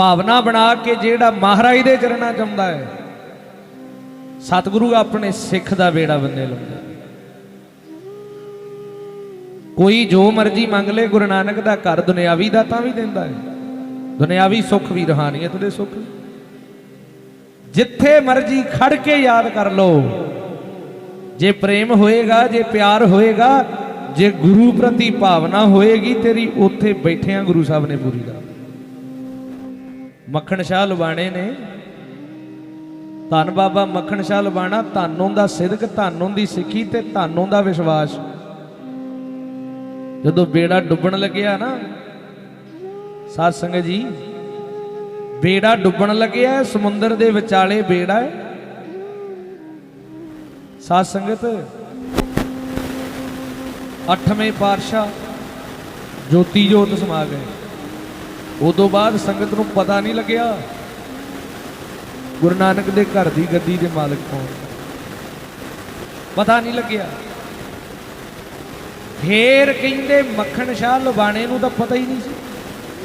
ਭਾਵਨਾ ਬਣਾ ਕੇ ਜਿਹੜਾ ਮਹਾਰਾਜ ਦੇ ਚਰਨਾਂ ਚ ਆਉਂਦਾ ਹੈ, ਸਤਿਗੁਰੂ ਆਪਣੇ ਸਿੱਖ ਦਾ ਬੇੜਾ ਬੰਨੇ ਲਾਉਂਦਾ ਕੋਈ ਜੋ ਮਰਜ਼ੀ ਮੰਗ ਲੇ, ਗੁਰੂ ਨਾਨਕ ਦਾ ਘਰ ਦੁਨਿਆਵੀ ਦਾ ਤਾਂ ਵੀ ਦਿੰਦਾ ਹੈ। ਦੁਨਿਆਵੀ ਸੁੱਖ ਵੀ, ਰਹਾਨੀਅਤ ਦੇ ਸੁੱਖ ਜਿੱਥੇ ਮਰਜ਼ੀ ਖੜ ਕੇ ਯਾਦ ਕਰ ਲਓ, ਜੇ ਪ੍ਰੇਮ ਹੋਏਗਾ, ਜੇ ਪਿਆਰ ਹੋਏਗਾ, ਜੇ ਗੁਰੂ ਪ੍ਰਤੀ ਭਾਵਨਾ ਹੋਏਗੀ, ਤੇਰੀ ਉੱਥੇ ਬੈਠਿਆਂ ਗੁਰੂ ਸਾਹਿਬ ਨੇ ਪੂਰੀ ਕਰ ਮੱਖਣ ਸ਼ਾਹ ਲੁਬਾਣੇ ਨੇ। ਧੰਨ ਬਾਬਾ ਮੱਖਣ ਸ਼ਾਹ ਲੁਬਾਣਾ, ਧੰਨੋਂ ਦਾ ਸਿਦਕ, ਧੰਨੋਂ ਦੀ ਸਿੱਖੀ ਤੇ ਧੰਨੋਂ ਦਾ ਵਿਸ਼ਵਾਸ। ਜਦੋਂ ਬੇੜਾ ਡੁੱਬਣ ਲੱਗਿਆ ਨਾ, ਸਾਧ ਸੰਗਤ ਜੀ, ਬੇੜਾ ਡੁੱਬਣ ਲੱਗਿਆ, ਸਮੁੰਦਰ ਦੇ ਵਿਚਾਲੇ ਬੇੜਾ ਹੈ। ਸਾਧ ਸੰਗਤ, ਅੱਠਵੇਂ ਪਾਤਸ਼ਾਹ ਜੋਤੀ ਜੋਤ ਸਮਾ ਗਏ। ਉਦੋਂ ਬਾਅਦ ਸੰਗਤ ਨੂੰ ਪਤਾ ਨਹੀਂ ਲੱਗਿਆ। ਗੁਰੂ ਨਾਨਕ ਦੇ ਘਰ ਦੀ ਗੱਦੀ ਦੇ ਮਾਲਕ ਕੌਣ? ਪਤਾ ਨਹੀਂ ਲੱਗਿਆ। ਫੇਰ ਕਹਿੰਦੇ ਮੱਖਣ ਸ਼ਾਹ ਲੁਬਾਣੇ ਨੂੰ ਤਾਂ ਪਤਾ ਹੀ ਨਹੀਂ ਸੀ।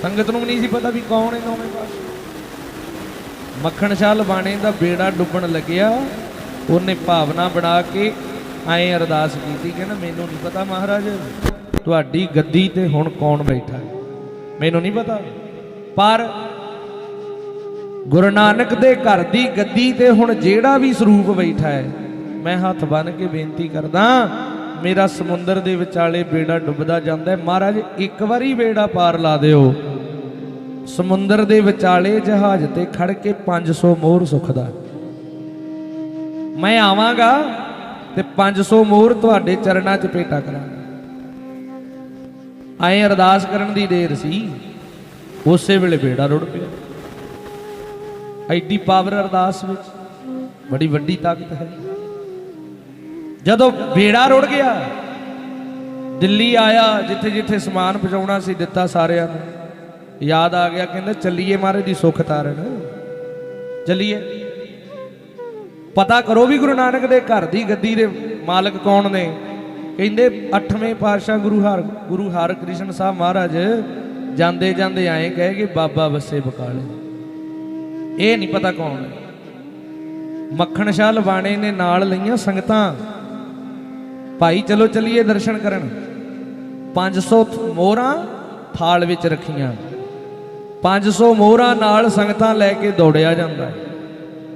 ਸੰਗਤ ਨੂੰ ਵੀ ਨਹੀਂ ਸੀ ਪਤਾ ਵੀ ਕੌਣ ਹੈ ਨੌਵੇਂ ਪਾਤਸ਼ਾਹ। ਮੱਖਣ ਸ਼ਾਹ ਲੁਬਾਣੇ ਦਾ ਬੇੜਾ ਡੁੱਬਣ ਲੱਗਿਆ। ਉਹਨੇ ਭਾਵਨਾ ਬਣਾ ਕੇ ਐਂ ਅਰਦਾਸ ਕੀਤੀ, ਕਹਿੰਦਾ ਮੈਨੂੰ ਨਹੀਂ ਪਤਾ ਮਹਾਰਾਜ, ਤੁਹਾਡੀ ਗੱਦੀ ਤੇ ਹੁਣ ਕੌਣ ਬੈਠਾ ਹੈ? ਮੈਨੂੰ ਨਹੀਂ ਪਤਾ। ਪਰ ਗੁਰੂ ਨਾਨਕ ਦੇ ਘਰ ਦੀ ਗੱਦੀ ਤੇ ਹੁਣ ਜਿਹੜਾ ਵੀ ਸਰੂਪ ਬੈਠਾ ਹੈ, ਮੈਂ ਹੱਥ ਬੰਨ ਕੇ ਬੇਨਤੀ ਕਰਦਾ, ਮੇਰਾ ਸਮੁੰਦਰ ਦੇ ਵਿਚਾਲੇ ਬੇੜਾ ਡੁੱਬਦਾ ਜਾਂਦਾ ਹੈ। ਮਹਾਰਾਜ, ਇੱਕ ਵਾਰੀ ਬੇੜਾ ਪਾਰ ਲਾ ਦਿਓ। ਸਮੁੰਦਰ ਦੇ ਵਿਚਾਲੇ ਜਹਾਜ਼ ਤੇ ਖੜ ਕੇ 500 ਮੋਹਰ ਸੁਖਦਾ ਮੈਂ ਆਵਾਂਗਾ ਤੇ 500 ਮੋਹਰ ਤੁਹਾਡੇ ਚਰਨਾਂ 'ਚ ਪੇਟਾ ਕਰਾਂਗਾ। ਐਂ ਅਰਦਾਸ ਕਰਨ ਦੀ ਦੇਰ ਸੀ। ਉਸੇ ਵੇਲੇ ਬੇੜਾ ਰੁੜ ਪਿਆ। ਐਡੀ ਪਾਵਰ ਅਰਦਾਸ ਵਿੱਚ ਬੜੀ ਵੱਡੀ ਤਾਕਤ ਹੈ। ਜਦੋਂ ਬੇੜਾ ਰੁੜ ਗਿਆ, ਦਿੱਲੀ ਆਇਆ ਜਿੱਥੇ ਜਿੱਥੇ ਸਮਾਨ ਪਹੁੰਚਾਉਣਾ ਸੀ ਦਿੱਤਾ ਸਾਰਿਆਂ ਨੂੰ, ਯਾਦ ਆ ਗਿਆ, ਕਹਿੰਦੇ ਚੱਲੀਏ ਮਹਾਰਾਜ ਦੀ ਸੁੱਖ ਤਾਰਨ। ਚੱਲੀਏ। ਪਤਾ ਕਰੋ ਵੀ ਗੁਰੂ ਨਾਨਕ ਦੇ ਘਰ ਦੀ ਗੱਦੀ ਦੇ ਮਾਲਕ ਕੌਣ ਨੇ? ਕਹਿੰਦੇ 8ਵੇਂ ਪਾਤਸ਼ਾਹ ਗੁਰੂ ਹਰ, ਗੁਰੂ ਹਰਕ੍ਰਿਸ਼ਨ ਸਾਹਿਬ ਮਹਾਰਾਜ ਜਾਂਦੇ ਜਾਂਦੇ ਆਏ ਕਹੇ ਕਿ ਬਾਬਾ ਵਸੇ ਬਕਾਲੇ। ਇਹ ਨਹੀਂ ਪਤਾ ਕੌਣ ਹੈ। ਮੱਖਣ ਸ਼ਾਹ ਲਵਾਣੇ ਨੇ ਨਾਲ ਲਈਆਂ ਸੰਗਤਾਂ। ਭਾਈ ਚਲੋ ਚਲੀਏ ਦਰਸ਼ਨ ਕਰਨ। 500 ਮੋਹਰਾਂ ਥਾਲ ਵਿੱਚ ਰੱਖੀਆਂ। 500 ਮੋਹਰਾਂ ਨਾਲ ਸੰਗਤਾਂ ਲੈ ਕੇ ਦੌੜਿਆ ਜਾਂਦਾ।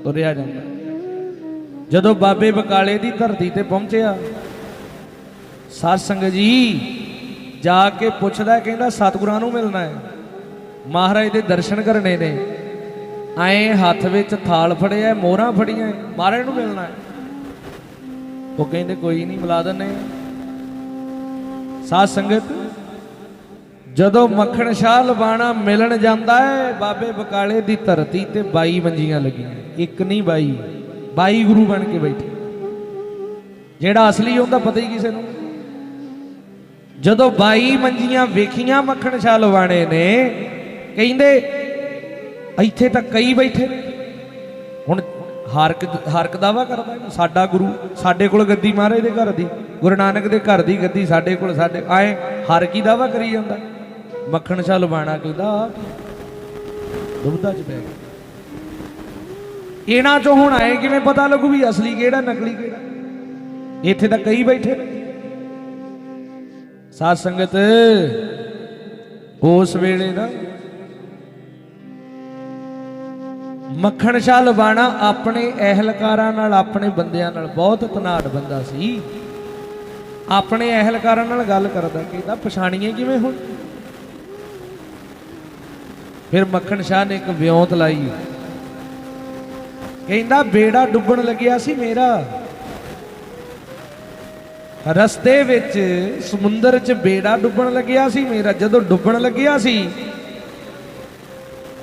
ਤੁਰਿਆ ਜਾਂਦਾ। ਜਦੋਂ ਬਾਬੇ ਬਕਾਲੇ ਦੀ ਧਰਤੀ ਤੇ ਪਹੁੰਚਿਆ ਸਾਧ ਸੰਗਤ ਜੀ ਜਾ ਕੇ ਪੁੱਛਦਾ ਕਹਿੰਦਾ ਸਤਿਗੁਰਾਂ ਨੂੰ ਮਿਲਣਾ ਹੈ। ਮਹਾਰਾਜ ਦੇ ਦਰਸ਼ਨ ਕਰਨੇ ਨੇ। ਐ ਹੱਥ ਵਿੱਚ ਥਾਲ ਫੜਿਆ ਮੋਹਰਾਂ ਫੜੀਆਂ ਮਹਾਰਾਜ ਨੂੰ ਮਿਲਣਾ ਹੈ। ਉਹ ਕਹਿੰਦੇ, ਕੋਈ ਨਹੀਂ, ਮਿਲਾ ਦਿੰਨੇ ਆ। ਸਾਧ ਸੰਗਤ, ਜਦੋਂ ਮੱਖਣ ਸ਼ਾਹ ਲਬਾਣਾ ਮਿਲਣ ਜਾਂਦਾ ਹੈ, ਬਾਬੇ ਬਕਾਲੇ ਦੀ ਧਰਤੀ ਤੇ 22 ਮੰਜੀਆਂ ਲੱਗੀਆਂ। ਇੱਕ ਨਹੀਂ 22 22 ਗੁਰੂ ਬਣ ਕੇ ਬੈਠੇ। ਜਿਹੜਾ ਅਸਲੀ ਹੁੰਦਾ ਪਤਾ ਹੀ ਕਿਸੇ ਨੂੰ। ਜਦੋਂ 22 ਮੰਜੀਆਂ ਵੇਖੀਆਂ ਮੱਖਣ ਸ਼ਾਹ ਲਵਾਣੇ ਨੇ, ਕਹਿੰਦੇ, ਇੱਥੇ ਤਾਂ ਕਈ ਬੈਠੇ ਹੁਣ ਹਰਕ ਹਰਕ ਦਾਵਾ ਕਰਦਾ ਸਾਡਾ ਗੁਰੂ, ਸਾਡੇ ਕੋਲ ਗੱਦੀ ਮਹਾਰਾਜ ਦੇ ਘਰ ਦੀ, ਗੁਰੂ ਨਾਨਕ ਦੇ ਘਰ ਦੀ ਗੱਦੀ ਸਾਡੇ ਕੋਲ, ਸਾਡੇ, ਆਏ ਹਰ ਕੀ ਦਾਵਾ ਕਰੀ ਜਾਂਦਾ? ਮੱਖਣ ਸ਼ਾਹ ਲਵਾਣਾ ਕਹਿੰਦਾ ਆਹ ਦੁਬਦਾ ਚ ਪੈ ਗਿਆ। ਇਹਨਾਂ ਚੋਂ ਹੁਣ ਆਏ ਕਿਵੇਂ ਪਤਾ ਲੱਗੂ ਵੀ ਅਸਲੀ ਕਿਹੜਾ, ਨਕਲੀ ਕਿਹੜਾ? ਇੱਥੇ ਤਾਂ ਕਈ ਬੈਠੇ ਨੇ। ਸਾਧ ਸੰਗਤ, ਉਸ ਵੇਲੇ ਨਾ ਮੱਖਣ ਸ਼ਾਹ ਲਵਾਣਾ ਆਪਣੇ ਅਹਿਲਕਾਰਾਂ ਨਾਲ, ਆਪਣੇ ਬੰਦਿਆਂ ਨਾਲ, ਬਹੁਤ ਤਨਾੜ ਬੰਦਾ ਸੀ। ਆਪਣੇ ਅਹਿਲਕਾਰਾਂ ਨਾਲ ਗੱਲ ਕਰਦਾ ਕਹਿੰਦਾ ਪਛਾਣੀਏ ਕਿਵੇਂ ਹੁਣ? ਫਿਰ ਮੱਖਣ ਸ਼ਾਹ ਨੇ ਇੱਕ ਵਿਉਂਤ ਲਾਈ। ਕਹਿੰਦਾ, ਬੇੜਾ ਡੁੱਬਣ ਲੱਗਿਆ ਸੀ ਮੇਰਾ। ਰਸਤੇ ਵਿੱਚ ਸਮੁੰਦਰ 'ਚ ਬੇੜਾ ਡੁੱਬਣ ਲੱਗਿਆ ਸੀ, ਮੇਰਾ ਜਦੋਂ ਡੁੱਬਣ ਲੱਗਿਆ ਸੀ,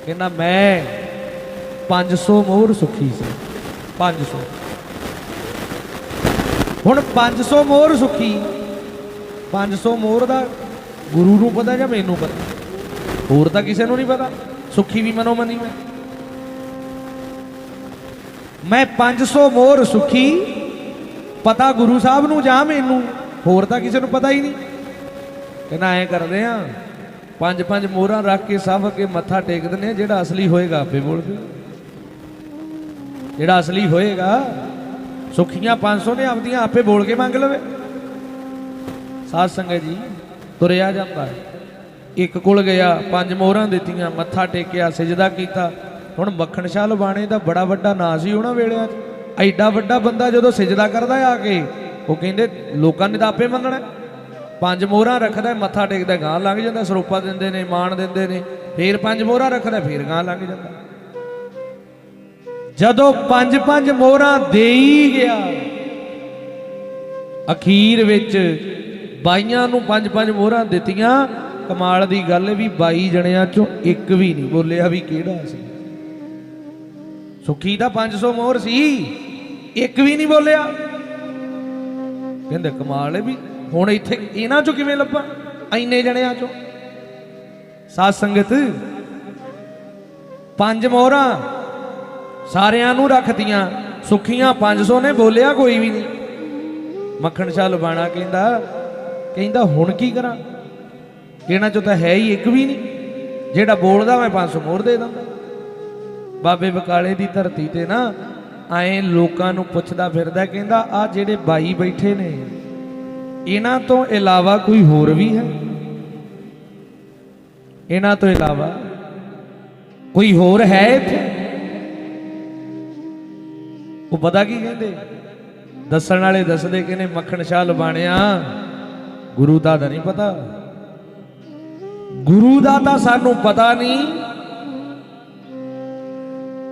ਕਹਿੰਦਾ, ਮੈਂ 500 ਮੋਹਰ ਸੁਖੀ ਸੀ 500 ਹੁਣ 500 ਮੋਹਰ ਸੁਖੀ 500 ਮੋਹਰ ਦਾ ਗੁਰੂ ਨੂੰ ਪਤਾ ਜਾਂ ਮੈਨੂੰ ਪਤਾ? ਹੋਰ ਤਾਂ ਕਿਸੇ ਨੂੰ ਨਹੀਂ ਪਤਾ, ਸੁਖੀ ਵੀ ਮਨੋ ਮਨੀ ਮੈਂ। ਮੈਂ 500 ਮੋਹਰ ਸੁਖੀ ਪਤਾ ਗੁਰੂ ਸਾਹਿਬ ਨੂੰ ਜਾਂ ਮੈਨੂੰ? ਹੋਰ ਤਾਂ ਕਿਸੇ ਨੂੰ ਪਤਾ ਹੀ ਨਹੀਂ। ਕਹਿੰਦਾ ਐਂ ਕਰਦੇ ਆ, ਪੰਜ ਪੰਜ ਮੋਹਰਾਂ ਰੱਖ ਕੇ ਸਭ ਅੱਗੇ ਮੱਥਾ ਟੇਕ ਦਿੰਦੇ ਨੇ ਜਿਹੜਾ ਅਸਲੀ ਹੋਏਗਾ ਆਪੇ ਬੋਲ ਪਿਓ ਜਿਹੜਾ ਅਸਲੀ ਹੋਏਗਾ, ਸੁਖੀਆਂ 500 ਨੇ ਆਪਦੀਆਂ ਆਪੇ ਬੋਲ ਕੇ ਮੰਗ ਲਵੇ। ਸਾਧ ਸੰਗਤ ਜੀ, ਤੁਰਿਆ ਜਾਂਦਾ ਹੈ। ਇੱਕ ਕੋਲ ਗਿਆ, ਪੰਜ ਮੋਹਰਾਂ ਦਿੱਤੀਆਂ, ਮੱਥਾ ਟੇਕਿਆ, ਸਜਦਾ ਕੀਤਾ। ਹੁਣ ਮੱਖਣ ਸ਼ਾਹ ਲਵਾਣੇ ਦਾ ਬੜਾ ਵੱਡਾ ਨਾਂ ਸੀ ਉਹਨਾਂ ਵੇਲਿਆਂ 'ਚ। ਐਡਾ ਵੱਡਾ ਬੰਦਾ ਜਦੋਂ ਸਜਦਾ ਕਰਦਾ ਆ ਕੇ, ਉਹ ਕਹਿੰਦੇ ਲੋਕਾਂ ਨੇ ਤਾਂ ਆਪੇ ਮੰਗਣਾ ਪੰਜ ਮੋਹਰਾਂ ਰੱਖਦਾ, ਮੱਥਾ ਟੇਕਦਾ ਗਾਂ ਲੰਘ ਜਾਂਦਾ, ਸਰੋਪਾ ਦਿੰਦੇ ਨੇ, ਮਾਣ ਦਿੰਦੇ ਨੇ, ਫੇਰ ਪੰਜ ਮੋਹਰਾਂ ਰੱਖਦਾ, ਫੇਰ ਗਾਂ ਲੰਘ ਜਾਂਦਾ। ਜਦੋਂ ਪੰਜ ਪੰਜ ਮੋਹਰਾਂ ਦੇਈ ਗਿਆ, ਅਖੀਰ ਵਿੱਚ ਬਾਈਆਂ ਨੂੰ ਪੰਜ ਪੰਜ ਮੋਹਰਾਂ ਦਿੱਤੀਆਂ, ਕਮਾਲ ਦੀ ਗੱਲ ਵੀ 22 ਜਣਿਆਂ ਚੋਂ ਇੱਕ ਵੀ ਨਹੀਂ ਬੋਲਿਆ ਵੀ ਕਿਹੜਾ ਸੀ। ਸੁਖੀ ਦਾ 500 ਮੋਹਰ ਸੀ। ਇੱਕ ਵੀ ਨਹੀਂ ਬੋਲਿਆ। ਕਹਿੰਦੇ ਕਮਾਲ ਹੈ ਵੀ ਹੁਣ ਇੱਥੇ ਇਹਨਾਂ ਚੋਂ ਕਿਵੇਂ ਲੱਭਾਂ? ਐਨੇ ਜਣਿਆਂ ਚੋਂ। ਸਾਧ ਸੰਗਤ, ਪੰਜ ਮੋਹਰਾਂ ਸਾਰਿਆਂ ਨੂੰ ਰੱਖਤੀਆਂ। ਸੁਖੀਆਂ 500 ਨੇ, ਬੋਲਿਆ ਕੋਈ ਵੀ ਨਹੀਂ। ਮੱਖਣ ਸ਼ਾਹ ਲਬਾਣਾ ਕਹਿੰਦਾ ਕਹਿੰਦਾ ਹੁਣ ਕੀ ਕਰਾਂ? ਇਹਨਾਂ ਚੋਂ ਤਾਂ ਹੈ ਹੀ ਇੱਕ ਵੀ ਨਹੀਂ। ਜਿਹੜਾ ਬੋਲਦਾ ਮੈਂ 500 ਮੋਹਰ ਦੇ ਦਾਂ ਬਾਬੇ ਬਕਾਲੇ ਦੀ ਧਰਤੀ ਤੇ ਨਾ ਐਂ ਲੋਕਾਂ ਨੂੰ ਪੁੱਛਦਾ ਫਿਰਦਾ, ਕਹਿੰਦਾ ਆ ਜਿਹੜੇ ਬਾਈ ਬੈਠੇ ਨੇ, ਇਹਨਾਂ ਤੋਂ ਇਲਾਵਾ ਕੋਈ ਹੋਰ ਵੀ ਹੈ? ਇਹਨਾਂ ਤੋਂ ਇਲਾਵਾ ਕੋਈ ਹੋਰ ਹੈ ਇੱਥੇ? ਉਹ ਪਤਾ ਕੀ ਕਹਿੰਦੇ? ਦੱਸਣ ਵਾਲੇ ਦੱਸਦੇ ਕਹਿੰਦੇ ਮੱਖਣ ਸ਼ਾਹ ਲਬਾਣਿਆ ਗੁਰੂ ਦਾ ਤਾਂ ਨਹੀਂ ਪਤਾ। ਗੁਰੂ ਦਾ ਤਾਂ ਸਾਨੂੰ ਪਤਾ ਨਹੀਂ।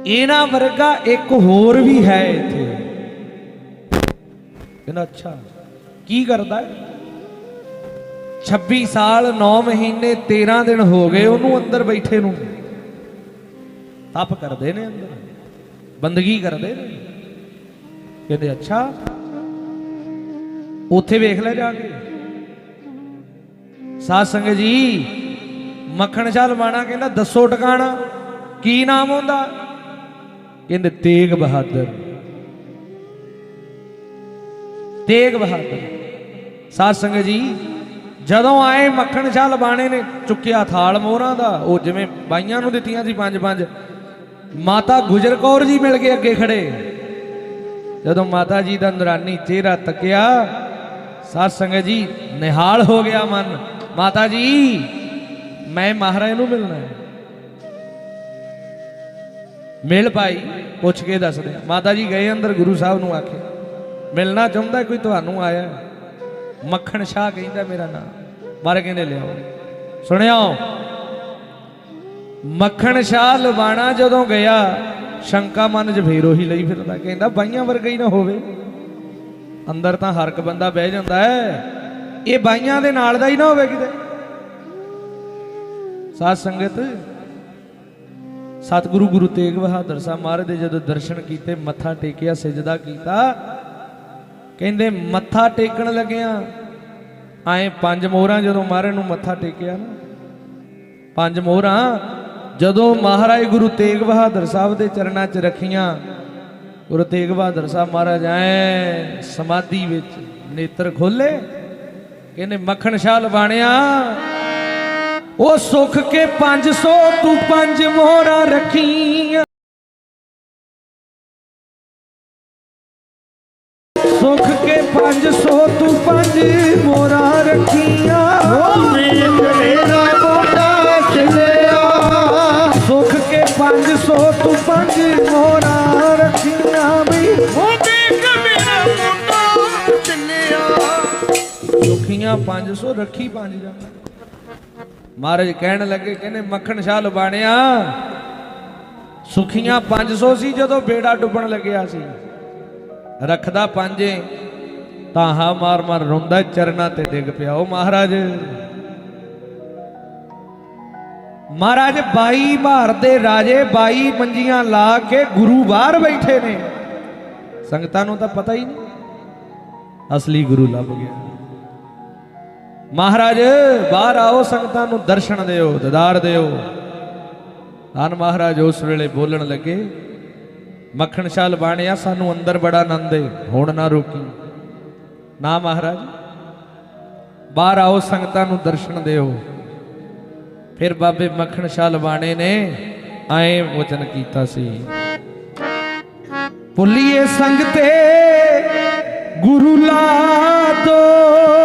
ਇਹਨਾਂ ਵਰਗਾ ਇੱਕ ਹੋਰ ਵੀ ਹੈ ਇੱਥੇ। ਕਹਿੰਦਾ, ਅੱਛਾ, ਕੀ ਕਰਦਾ ਹੈ? 26 ਸਾਲ 9 ਮਹੀਨੇ 13 ਦਿਨ ਹੋ ਗਏ ਉਹਨੂੰ ਅੰਦਰ ਬੈਠੇ ਨੂੰ। ਤਪ ਕਰਦੇ ਨੇ ਅੰਦਰ। ਬੰਦਗੀ ਕਰਦੇ ਨੇ। ਕਹਿੰਦੇ, ਅੱਛਾ, ਉੱਥੇ ਵੇਖ ਲੈ ਜਾ ਕੇ। ਸਾਧ ਸੰਗਤ ਜੀ, ਮੱਖਣ ਸ਼ਾਹ ਲਵਾਣਾ ਕਹਿੰਦਾ, ਦੱਸੋ ਟਿਕਾਣਾ, ਕੀ ਨਾਮ ਹੁੰਦਾ ਕਹਿੰਦੇ ਤੇਗ ਬਹਾਦਰ। ਤੇਗ ਬਹਾਦਰ। ਸਾਧ ਸੰਗਤ ਜੀ, ਜਦੋਂ ਆਏ ਮੱਖਣ ਸ਼ਾਹ ਲਬਾਣੇ ਨੇ, ਚੁੱਕਿਆ ਥਾਲ ਮੋਹਰਾਂ ਦਾ, ਉਹ ਜਿਵੇਂ ਬਾਈਆਂ ਨੂੰ ਦਿੱਤੀਆਂ ਸੀ ਪੰਜ ਪੰਜ, ਮਾਤਾ ਗੁਜਰ ਕੌਰ ਜੀ ਮਿਲ ਕੇ ਅੱਗੇ ਖੜੇ। ਜਦੋਂ ਮਾਤਾ ਜੀ ਦਾ ਨਰਾਨੀ ਚਿਹਰਾ ਤੱਕਿਆ, ਸਾਧ ਸੰਗਤ ਜੀ ਨਿਹਾਲ ਹੋ ਗਿਆ ਮਨ। ਮਾਤਾ ਜੀ, ਮੈਂ ਮਹਾਰਾਜ ਨੂੰ ਮਿਲਣਾ ਹੈ। ਮਿਲ ਪਾਈ ਪੁੱਛ ਕੇ ਦੱਸ ਮਾਤਾ ਜੀ ਗਏ ਅੰਦਰ, ਗੁਰੂ ਸਾਹਿਬ ਨੂੰ ਆਖੇ, ਮਿਲਣਾ ਚਾਹੁੰਦਾ ਕੋਈ ਤੁਹਾਨੂੰ ਆਇਆ ਮੱਖਣ ਸ਼ਾਹ ਕਹਿੰਦਾ, ਮੇਰਾ ਨਾਮ ਮਾਰੇ ਕਹਿੰਦੇ, ਲਿਆਓ। ਸੁਣਿਓ, ਮੱਖਣ ਸ਼ਾਹ ਲਵਾਣਾ ਜਦੋਂ ਗਿਆ, ਸ਼ੰਕਾ ਮਨ 'ਚ ਫੇਰ ਉਹੀ ਲਈ ਫਿਰਦਾ, ਕਹਿੰਦਾ, ਬਾਈਆਂ ਵਰਗਾ ਹੀ ਨਾ ਹੋਵੇ। ਅੰਦਰ ਤਾਂ ਹਰ ਇੱਕ ਬੰਦਾ ਬਹਿ ਜਾਂਦਾ ਹੈ। ਇਹ ਬਾਈਆਂ ਦੇ ਨਾਲ ਦਾ ਹੀ ਨਾ ਹੋਵੇ ਕਿਤੇ। ਸਾਧ ਸੰਗਤ ਸਤਿਗੁਰੂ ਗੁਰੂ ਤੇਗ ਬਹਾਦਰ ਸਾਹਿਬ ਮਹਾਰਾਜ ਦੇ ਜਦੋਂ ਦਰਸ਼ਨ ਕੀਤੇ, ਮੱਥਾ ਟੇਕਿਆ, ਸਜਦਾ ਕੀਤਾ। ਕਹਿੰਦੇ ਮੱਥਾ ਟੇਕਣ ਲੱਗਿਆ। ਆਏ ਪੰਜ ਮੋਹਰਾਂ ਜਦੋਂ ਮਹਾਰਾਜ ਨੂੰ ਮੱਥਾ ਟੇਕਿਆ ਨਾ। ਪੰਜ ਮੋਹਰਾਂ ਜਦੋਂ ਮਹਾਰਾਜ ਗੁਰੂ ਤੇਗ ਬਹਾਦਰ ਸਾਹਿਬ ਦੇ ਚਰਨਾਂ 'ਚ ਰੱਖੀਆਂ। ਗੁਰੂ ਤੇਗ ਬਹਾਦਰ ਸਾਹਿਬ ਮਹਾਰਾਜ ਐ ਸਮਾਧੀ ਵਿੱਚ ਨੇਤਰ ਖੋਲੇ ਕਹਿੰਦੇ ਮੱਖਣ ਸ਼ਾਹ ਲਵਾਣਿਆ ਉਹ ਸੁੱਖ ਕੇ 500 ਤੂੰ ਪੰਜ ਮੋਹਰਾਂ ਰੱਖੀਆਂ। ਸੁੱਖ ਕੇ 500 ਤੂੰ ਪੰਜ ਮੋਹਰਾਂ ਰੱਖੀਆਂ। ਮੇਰਾ ਮੋਢਾ ਚਲਿਆ ਸੁੱਖ ਕੇ 500 ਤੂੰ ਪੰਜ ਮੋਹਰਾਂ ਰੱਖੀਆਂ ਵੀ ਉਹ ਦੇਖ ਮੇਰਾ ਮੋਢਾ ਚਲਿਆ। ਸੁਖੀਆਂ 500 ਰੱਖੀ ਪੰਜ ਜਾ ਮਹਾਰਾਜ ਕਹਿਣ ਲੱਗੇ, ਕਹਿੰਦੇ, ਮੱਖਣ ਸ਼ਾਹ ਲਬਾਣਿਆ ਸੁਖੀਆਂ 500 ਸੀ ਜਦੋਂ ਬੇੜਾ ਡੁੱਬਣ ਲੱਗਿਆ ਸੀ। ਰੱਖਦਾ ਪੰਜੇ ਤਾਹਾ ਮਾਰ ਮਾਰ ਰੋਂਦਾ, ਚਰਨਾਂ ਤੇ ਡਿੱਗ ਪਿਆ। ਉਹ ਮਹਾਰਾਜ ਮਹਾਰਾਜ 22 ਭਾਰਤ ਦੇ ਰਾਜੇ 22 ਪੰਜੀਆਂ ਲਾ ਕੇ ਗੁਰੂ ਬਾਹਰ ਬੈਠੇ ਨੇ। ਸੰਗਤਾਂ ਨੂੰ ਤਾਂ ਪਤਾ ਹੀ ਨਹੀਂ, ਅਸਲੀ ਗੁਰੂ ਲੱਭ ਗਿਆ। ਮਹਾਰਾਜ, ਬਾਹਰ ਆਓ, ਸੰਗਤਾਂ ਨੂੰ ਦਰਸ਼ਨ ਦਿਓ, ਦਿਦਾਰ ਦਿਓ। ਧੰਨ ਮਹਾਰਾਜ, ਉਸ ਵੇਲੇ ਬੋਲਣ ਲੱਗੇ, ਮੱਖਣ ਸ਼ਾਹ ਲਬਾਣਿਆ ਸਾਨੂੰ ਅੰਦਰ ਬੜਾ ਆਨੰਦ ਏ, ਹੁਣ ਨਾ ਰੋਕੀ। ਨਾ ਮਹਾਰਾਜ, ਬਾਹਰ ਆਓ, ਸੰਗਤਾਂ ਨੂੰ ਦਰਸ਼ਨ ਦਿਓ। ਫਿਰ ਬਾਬੇ ਮੱਖਣ ਸ਼ਾਹ ਲਵਾਣੇ ਨੇ, ਐਂ ਵਚਨ ਕੀਤਾ ਸੀ। ਭੁੱਲੀਏ ਸੰਗਤੇ, ਗੁਰੂ ਲਾ ਦੋ।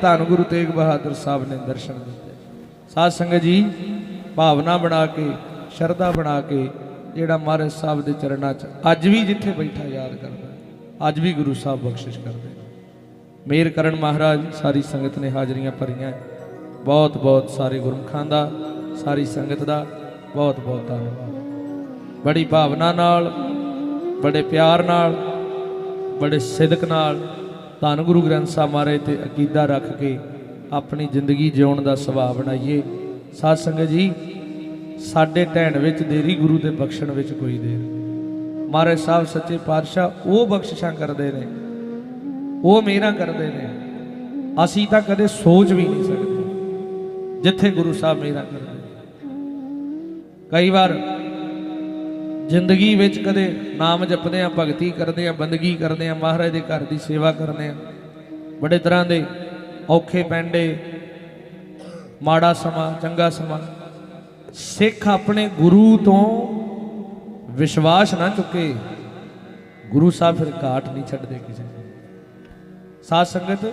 ਧੰਨ ਗੁਰੂ ਤੇਗ ਬਹਾਦਰ ਸਾਹਿਬ ਨੇ ਦਰਸ਼ਨ ਦਿੱਤੇ। ਸਾਧ ਸੰਗਤ ਜੀ, ਭਾਵਨਾ ਬਣਾ ਕੇ, ਸ਼ਰਧਾ ਬਣਾ ਕੇ, ਜਿਹੜਾ ਮਹਾਰਾਜ ਸਾਹਿਬ ਦੇ ਚਰਨਾਂ 'ਚ ਅੱਜ ਵੀ ਜਿੱਥੇ ਬੈਠਾ ਯਾਦ ਕਰਦਾ ਅੱਜ ਵੀ ਗੁਰੂ ਸਾਹਿਬ ਬਖਸ਼ਿਸ਼ ਕਰਦੇ ਮੇਰ ਕਰਨ ਮਹਾਰਾਜ, ਸਾਰੀ ਸੰਗਤ ਨੇ ਹਾਜ਼ਰੀਆਂ ਭਰੀਆਂ। ਬਹੁਤ ਬਹੁਤ ਸਾਰੇ ਗੁਰਮਖਾਂ ਦਾ, ਸਾਰੀ ਸੰਗਤ ਦਾ ਬਹੁਤ ਬਹੁਤ ਧੰਨਵਾਦ। ਬੜੀ ਭਾਵਨਾ ਨਾਲ, ਬੜੇ ਪਿਆਰ ਨਾਲ, ਬੜੇ ਸਿਦਕ ਨਾਲ ਧੰਨ ਗੁਰੂ ਗ੍ਰੰਥ ਸਾਹਿਬ ਮਹਾਰਾਜ ਤੇ ਅਕੀਦਾ ਰੱਖ ਕੇ ਆਪਣੀ ਜ਼ਿੰਦਗੀ ਜਿਉਣ ਦਾ ਸੁਭਾਅ ਬਣਾਈਏ। ਸਾਧ ਸੰਗਤ ਜੀ, ਸਾਡੇ ਢਹਿਣ ਵਿੱਚ ਦੇਰੀ ਗੁਰੂ ਦੇ ਬਖਸ਼ਣ ਵਿੱਚ ਕੋਈ ਦੇਰ ਮਹਾਰਾਜ ਸਾਹਿਬ ਸੱਚੇ ਪਾਤਸ਼ਾਹ ਉਹ ਬਖਸ਼ਿਸ਼ਾਂ ਕਰਦੇ ਨੇ, ਉਹ ਮੇਰਾ ਕਰਦੇ ਨੇ। ਅਸੀਂ ਤਾਂ ਕਦੇ ਸੋਚ ਵੀ ਨਹੀਂ ਸਕਦੇ, ਜਿੱਥੇ ਗੁਰੂ ਸਾਹਿਬ ਮੇਰਾ ਕਰਦੇ ਕਈ ਵਾਰ ਜ਼ਿੰਦਗੀ ਵਿੱਚ ਕਦੇ ਨਾਮ ਜਪਦੇ ਆ ਭਗਤੀ ਕਰਦੇ ਆ ਬੰਦਗੀ ਕਰਦੇ ਆ ਮਹਾਰਾਜ ਦੇ ਘਰ ਦੀ ਸੇਵਾ ਕਰਦੇ ਆ ਬੜੇ ਤਰ੍ਹਾਂ ਦੇ ਔਖੇ ਪੈਂਡੇ, ਮਾੜਾ ਸਮਾਂ, ਚੰਗਾ ਸਮਾਂ। ਸਿੱਖ ਆਪਣੇ ਗੁਰੂ ਤੋਂ ਵਿਸ਼ਵਾਸ ਨਾ ਚੁੱਕੇ। ਗੁਰੂ ਸਾਹਿਬ ਫਿਰ ਘਾਟ ਨਹੀਂ ਛੱਡਦੇ ਕਿਸੇ ਦੀ ਸਾਧ ਸੰਗਤ,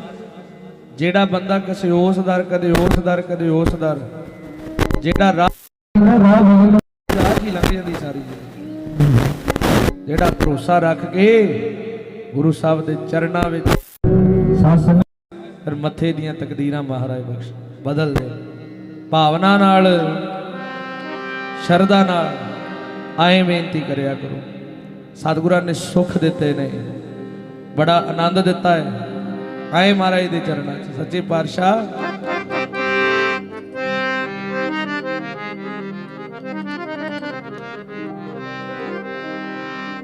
ਜਿਹੜਾ ਬੰਦਾ ਕਿਸੇ ਉਸ ਦਰ, ਕਦੇ ਉਸ ਦਰ, ਕਦੇ ਉਸ ਦਰ, ਜਿਹੜਾ ਰਾਹ ਰਾਹ ਹੀ ਲੰਘ ਜਾਂਦੀ ਸਾਰੀ ਜ਼ਿੰਦਗੀ। ਜਿਹੜਾ ਭਰੋਸਾ ਰੱਖ ਕੇ ਗੁਰੂ ਸਾਹਿਬ ਦੇ ਚਰਨਾਂ ਵਿੱਚ ਸਾਸਨ ਫਿਰ ਮੱਥੇ ਦੀਆਂ ਤਕਦੀਰਾਂ ਮਹਾਰਾਜ ਬਖਸ਼, ਬਦਲ ਦੇ। ਭਾਵਨਾ ਨਾਲ, ਸ਼ਰਧਾ ਨਾਲ ਆਏ ਬੇਨਤੀ ਕਰਿਆ ਕਰੋ। ਸਤਿਗੁਰਾਂ ਨੇ ਸੁੱਖ ਦਿੱਤੇ ਨੇ। ਬੜਾ ਆਨੰਦ ਦਿੱਤਾ ਹੈ। ਆਏ ਮਹਾਰਾਜ ਦੇ ਚਰਨਾਂ 'ਚ। ਸੱਚੇ ਪਾਤਸ਼ਾਹ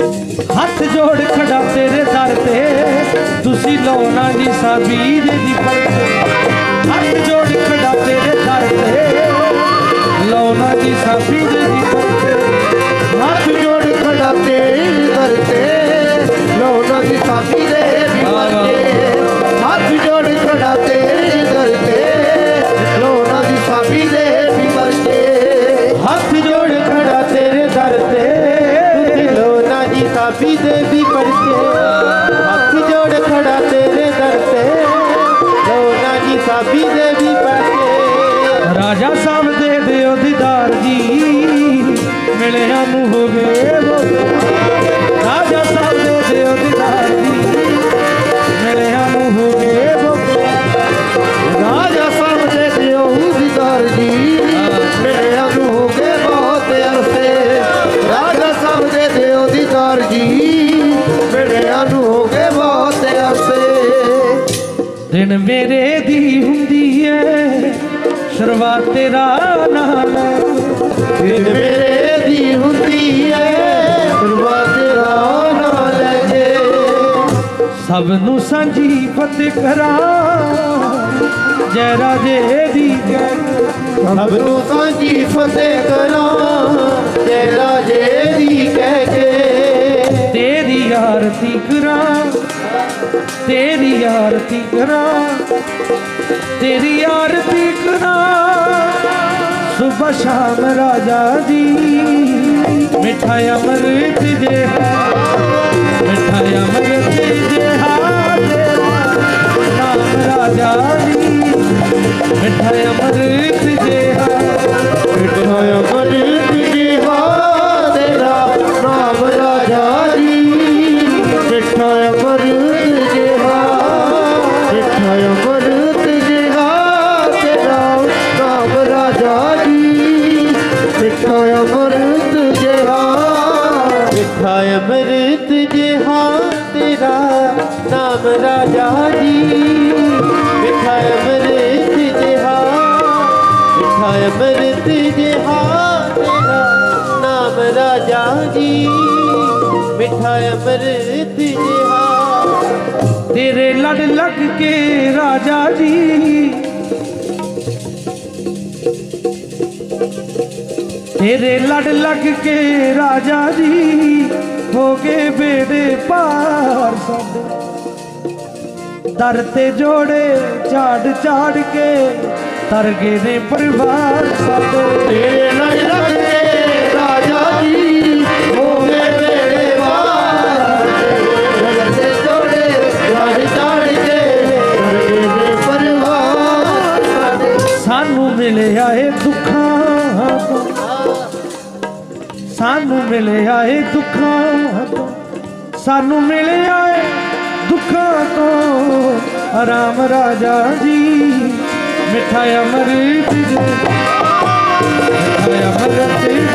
ਹੱਥ ਜੋੜ ਖੜਾ ਤੇਰੇ ਦਰ ਤੇ। ਤੁਸੀਂ ਲੋਨਾ ਜੀ ਸਾਬੀਰ ਦੀ ਪਰਤੇ ਹੱਥ ਜੋੜ ਖੜਾ ਤੇਰੇ ਦਰ ਤੇ। ਲੋਨਾ ਜੀ ਸਾਬੀਰ ਦੀ ਦਿਨ ਮੇਰੇ ਦੀ ਹੁੰਦੀ ਏ। ਸ਼ੁਰੂਆਤ ਤੇਰਾ ਨਾਲ। ਦਿਨ ਮੇਰੇ ਦੀ ਹੁੰਦੀ ਏ। ਗੁਰਵਾ ਤੇਰਾ ਨਾ ਲੈ ਜੇ। ਸਭ ਨੂੰ ਸਾਂਝੀ ਫਤਿਹ ਕਰਾਂ। ਜੈ ਰਾਜੇ ਦੀ ਜੈ। ਸਭ ਨੂੰ ਸਾਂਝੀ ਫਤਿਹ ਕਰਾਂ। ਜੈ ਰਾਜੇ ਦੀ ਕਹਿ ਕੇ। ਤੇਰੀ ਆਰਤੀ ਕਰਾਂ। ਤੇਰੀ ਆਰਤੀ ਕਰਾਂ, ਤੇਰੀ ਆਰਤੀ ਕਰਾਂ। ਸੁਬਹ ਸ਼ਾਮ ਰਾਜਾ ਜੀ ਮਿੱਠਾ ਅਮਰਤ ਜੇ ਮਿੱਠਾ ਅਮਰਤ ਜੇ ਤੇਰਾ ਨਾਮ ਰਾਜਾ ਜੀ ਮਿੱਠਾ ਅਮਰਤ ਅਮਰਤ ਜਿਹਾ, ਮਿੱਠਾ ਅਮਰਤ ਜਿਹਾ ਤੇਰਾ ਨਾਮ ਰਾਜਾ ਜੀ। ਮਿੱਠਾ ਅਮਰਤ ਜਿਹਾ। ਤੇਰੇ ਲੜ ਲੱਗ ਕੇ ਰਾਜਾ ਜੀ। ਤੇਰੇ ਲੜ ਲੱਗ ਕੇ ਰਾਜਾ ਜੀ। ਹੋ ਗਏ ਬੇੜੇ ਪਾਰ ਸਾਡੇ। ਦਰ ਤੇ ਜੋੜੇ ਝਾੜ ਝਾੜ ਕੇ ਤਰ ਗਏ ਨੇ ਪਰਿਵਾਰ ਸਾਡੇ ਤੇਰੇ ਨਾਲ ਲੱਗੇ ਰਾਜਾ ਜੀ ਹੋਵੇ ਮੇਰੇ ਵਾਰ ਜਗਤੇ ਜੋੜੇ ਚੜ ਚੜ ਕੇ ਕਰਗੇ ਦੇ ਪਰਿਵਾਰ ਸਾਡੇ ਸਾਨੂੰ ਮਿਲਿਆ ਏ ਦੁੱਖਾਂ ਤੋਂ ਸਾਨੂੰ ਮਿਲਿਆ ਏ ਦੁੱਖਾਂ ਤੋਂ ਸਾਨੂੰ ਮਿਲਿਆ ਏ ਦੁੱਖਾਂ ਤੋਂ ਆਰਾਮ ਰਾਜਾ ਜੀ। ਮਿੱਠਾ ਅਮਰਤ ਜੇ। ਮਿੱਠਾ ਅਮਰਤ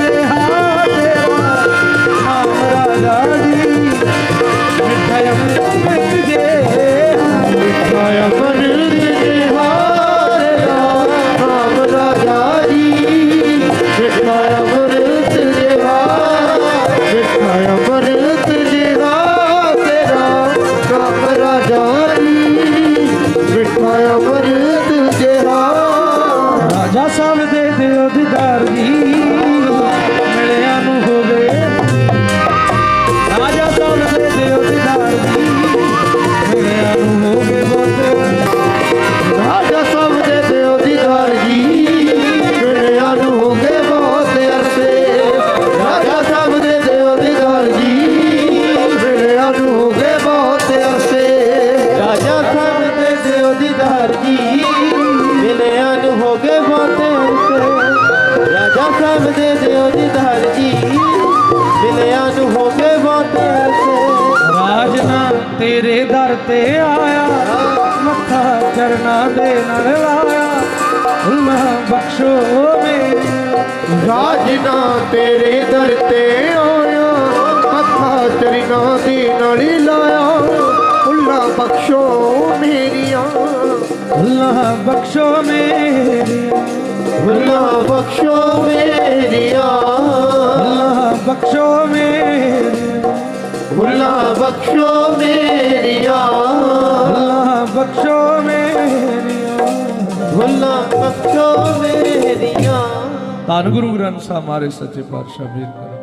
ਅੱਲਾ ਬਖਸ਼ੋ ਮੇਰੀ ਰਾਜਨਾ ਤੇਰੇ ਦਰ ਤੇ ਆਇਆ ਮੱਥਾ ਚਰਨਾ ਦੇ ਨਾਲ ਲਾਇਆ। ਉੱਲਾ ਬਖਸ਼ੋ ਮੇਰੀਆਂ ਅੱਲਾ ਬਖਸ਼ੋ ਮੇਰੀ ਉੱਲਾ ਬਖਸ਼ੋ ਮੇਰੀਆਂ। ਅੱਲਾ ਬਖਸ਼ੋ ਮੇਰੀ ਉੱਲਾ ਬਖਸ਼ੋ ਮੇਰੀਆਂ। ਅੱਲਾ ਬਖਸ਼ੋ ਮੇਰੀਆਂ ਉੱਲਾ ਬਖਸ਼ੋ ਮੇਰੀਆਂ। ਧੰਨ ਗੁਰੂ ਗ੍ਰੰਥ ਸਾਹਿਬ ਮਾਰੇ ਸੱਚੇ ਪਾਤਸ਼ਾਹ ਮੇਰ ਕਰੋ।